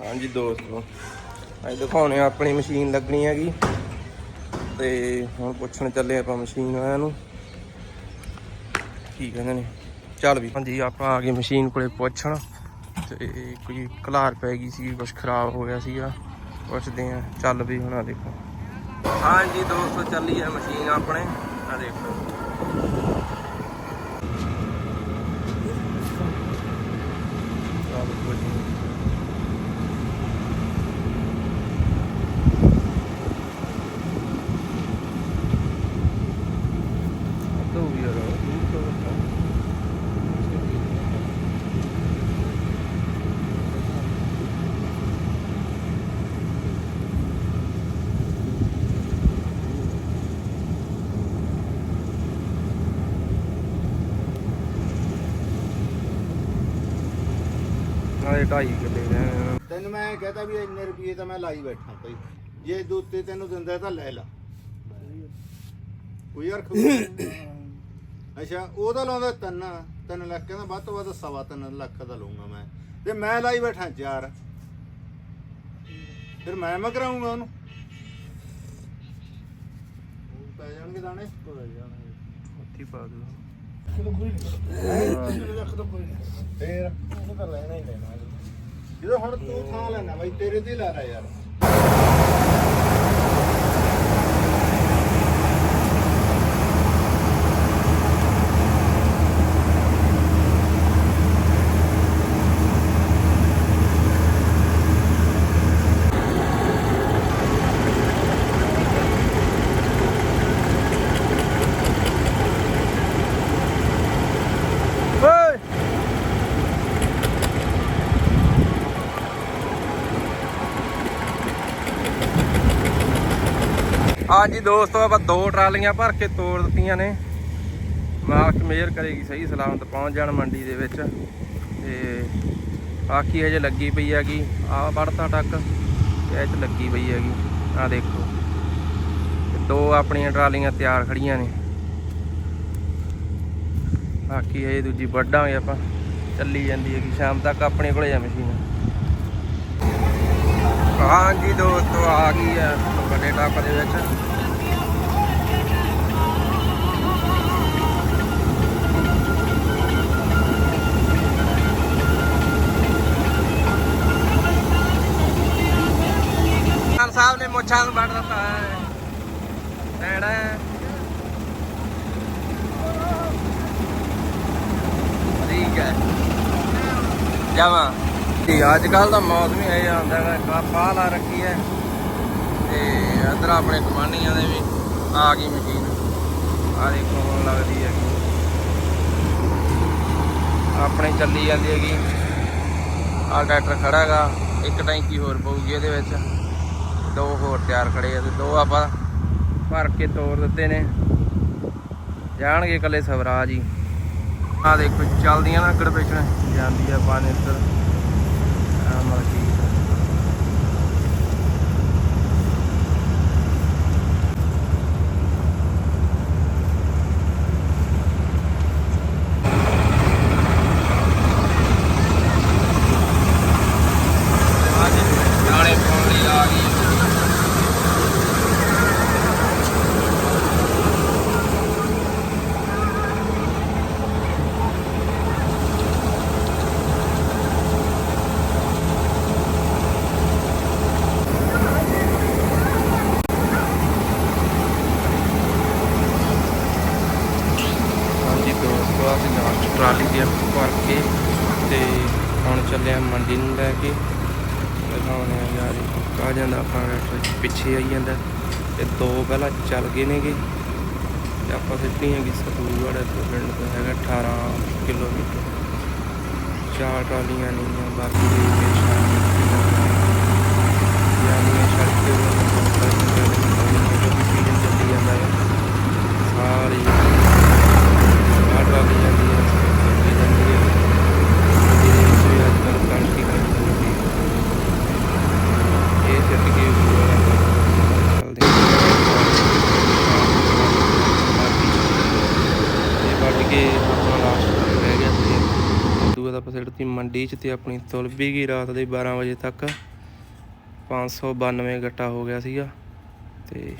ਹਾਂਜੀ ਦੋਸਤੋ, ਅੱਜ ਦਿਖਾਉਣੇ ਆ ਆਪਣੀ ਮਸ਼ੀਨ ਲੱਗਣੀ ਹੈਗੀ। ਤੇ ਹੁਣ ਪੁੱਛਣ ਚੱਲੇ ਆਪਾਂ ਮਸ਼ੀਨ ਵਾਲਿਆਂ ਨੂੰ। ਕੀ ਕਹਿੰਦੇ ਨੇ? ਚੱਲ ਵੀ ਹਾਂਜੀ, ਆਪਾਂ ਆ ਗਏ ਮਸ਼ੀਨ ਕੋਲੇ ਪੁੱਛਣ। ਤੇ ਕੋਈ ਕਲਾਰ ਪੈ ਗਈ ਸੀ ਕੁਝ ਖਰਾਬ ਹੋ ਗਿਆ ਸੀਗਾ। ਪੁੱਛਦੇ ਆ, ਚੱਲ ਵੀ ਹੁਣ ਆ ਦੇਖੋ। ਹਾਂਜੀ ਦੋਸਤੋ, ਚੱਲੀ ਹੈ ਮਸ਼ੀਨ ਆਪਣੇ। ਆ ਦੇਖੋ। ਚੱਲ ਕੋਈ ਹੋ ਗਿਆ ਨਾਲੇ 2.5 ਕਿੱਲੇ ਦਾ ਤੈਨੂੰ ਮੈਂ ਕਹਤਾ ਵੀ ਇੰਨੇ ਰੁਪਏ ਤਾਂ ਮੈਂ ਲਾਈ ਬੈਠਾ ਭਾਈ। ਜੇ ਦੋਤੇ ਤੈਨੂੰ ਦਿੰਦਾ ਤਾਂ ਲੈ ਲਾ। ਕੋਈ ਯਾਰ ਖਬਰ ਅੱਛਾ ਉਹਦਾ ਲਾਉਂਦਾ ਤਿੰਨ ਤਿੰਨ ਲੱਖ ਕਹਿੰਦਾ ਵੱਧ ਤੋਂ ਵੱਧ ਸਵਾ ਤਿੰਨ ਲੱਖ ਦਾ ਲਊਂਗਾ ਮੈਂ। ਤੇ ਮੈਂ ਲਾਈ ਬੈਠਾ ਚਾਰ। ਫਿਰ ਮੈਂ ਮਗਰਾਉਂਗਾ ਉਹਨੂੰ। ਉਹ ਪੈ ਜਾਣਗੇ ਦਾਣੇ? ਉੱਥੇ ਪਾ ਦੋ ਫੇਰ। ਉਹਨੂੰ ਤਾਂ ਲੈਣਾ ਹੀ ਲੈਣਾ। ਜਦੋਂ ਹੁਣ ਤੂੰ ਥਾਂ ਲੈਣਾ ਬਾਈ ਤੇਰੇ ਤੇ ਲਾ ਰਿਹਾ ਯਾਰ। ਹਾਂਜੀ ਦੋਸਤੋ, ਆਪਾਂ ਦੋ ਟਰਾਲੀਆਂ ਭਰ ਕੇ ਤੋਰ ਦਿੱਤੀਆਂ ਨੇ। ਮਾਲਕ ਮੇਅਰ ਕਰੇਗੀ, ਸਹੀ ਸਲਾਮਤ ਪਹੁੰਚ ਜਾਣ ਮੰਡੀ ਦੇ ਵਿੱਚ। ਤੇ ਬਾਕੀ ਹਜੇ ਲੱਗੀ ਪਈ ਹੈਗੀ, ਆ ਵੜਤਾ ਟੱਕ, ਤੇ ਲੱਗੀ ਪਈ ਹੈਗੀ। ਆ ਦੇਖੋ ਦੋ ਆਪਣੀਆਂ ਟਰਾਲੀਆਂ ਤਿਆਰ ਖੜੀਆਂ ਨੇ। ਬਾਕੀ ਇਹ ਦੂਜੀ ਵੱਢਾਂਗੇ ਆਪਾਂ। ਚੱਲੀ ਜਾਂਦੀ ਹੈਗੀ, ਸ਼ਾਮ ਤੱਕ ਆਪਣੇ ਕੋਲੇ ਆ ਮਸ਼ੀਨ। ਹਾਂਜੀ ਦੋਸਤੋ, ਆ ਗਈ ਹੈ ਵੱਡੇ ਟੱਪ ਦੇ ਵਿੱਚ। ਸਾਹਿਬ ਨੇ ਮੁੱਛਾਂ ਨੂੰ ਵੱਢ ਦਿੱਤਾ ਹੈ। ਐੜਾ ਠੀਕ ਹੈ। ਜਾਵਾਂ। ਠੀਕ ਅੱਜ ਕੱਲ ਦਾ ਮੌਸਮ ਹੀ ਇਹ ਆਉਂਦਾ ਹੈ ਕਾਪਾ ਲਾ ਰੱਖੀ ਹੈ। ਤੇ ਇਧਰ ਆਪਣੇ ਕਮਾਨੀਆਂ ਦੇ ਵੀ ਆ ਗਈ ਮਸ਼ੀਨ ਆ ਦੇਖੋ ਹੁਣ ਲੱਗਦੀ ਹੈ ਆਪਣੇ ਚੱਲੀ ਜਾਂਦੀ ਹੈਗੀ। ਆ ਟਰੈਕਟਰ ਖੜਾ ਹੈਗਾ, ਇੱਕ ਟੈਂਕੀ ਹੋਰ ਪਊਗੀ ਇਹਦੇ ਵਿੱਚ। ਦੋ ਹੋਰ ਤਿਆਰ ਖੜੇ ਆ ਤੇ ਦੋ ਆਪਾਂ ਭਰ ਕੇ ਤੋੜ ਦਿੱਤੇ ਨੇ। ਜਾਣਗੇ ਇਕੱਲੇ ਸਵਰਾਜ ਹੀ। ਆ ਦੇਖੋ ਚੱਲਦੀਆਂ ਨਾ ਅੱਗੜ ਪਿਛੜ ਜਾਂਦੀ ਆ ਪਾਣੀ ਇੱਧਰ ਆ ਮਰਕੀ ਨਾਲੇ ਪਾਉਣ ਲਈ ਆ ਗਈ ਹਾਂਜੀ ਦੋਸਤੋ ਅਸੀਂ ਨਾਲ ਟਰਾਲੀ ਦੀ ਭਰ ਕੇ ਤੇ ਹੁਣ ਚੱਲਿਆ ਮੰਡੀ ਨੂੰ ਲੈ ਕੇ। ਦਿਖਾਉਣੇ ਆ ਯਾਰ ਕਾ ਜਾਂਦਾ ਆਪਣਾ ਪਿੱਛੇ ਆਈ ਜਾਂਦਾ। ਤੇ ਦੋ ਪਹਿਲਾਂ ਚੱਲ ਗਏ ਨੇਗੇ। ਤੇ ਆਪਾਂ ਸਿੱਧੀ ਹੈਗੀ ਸਤੂਗੜ੍ਹ ਤੋਂ ਪਿੰਡ ਤੋਂ ਹੈਗਾ 18 ਕਿਲੋਮੀਟਰ। ਚਾਰ ਟਰਾਲੀਆਂ ਨਹੀਂ ਬਾਕੀ ਦੇ ਵਿੱਚ ਸੜਕ ਤੇ ਸੀਜ਼ਨ ਚੱਲੀ ਜਾਂਦਾ ਹੈ ਸਾਰੀ ਆਹ ਟਰਾਲੀ ਜਾਂਦੀ ਹੈ ਇਹ ਜਾਂਦੀ ਹੈ ਜਿਹਦੇ ਵਿੱਚ ਵੀ ਅੱਜ ਕੱਲ੍ਹ ਕਣਕ ਹੀ ਕਣਕ ਹੁੰਦੀ ਹੈ ਇਹ ਸਿੱਟ ਕੇ ਚੱਲਦੇ ਇਹ ਵੱਢ ਕੇ ਆਪਣਾ ਲਾਸਟ ਰਹਿ ਗਿਆ ਸੀ ਦੂਆ ਦਾ ਪਸੜਤੀ ਮੰਡੀ 'ਚ ਤੇ ਆਪਣੀ ਤੁਲ ਵੀ ਗਈ ਰਾਤ ਦੇ 12 ਵਜੇ ਤੱਕ। 592 ਗੱਟਾ ਹੋ ਗਿਆ ਸੀਗਾ ਤੇ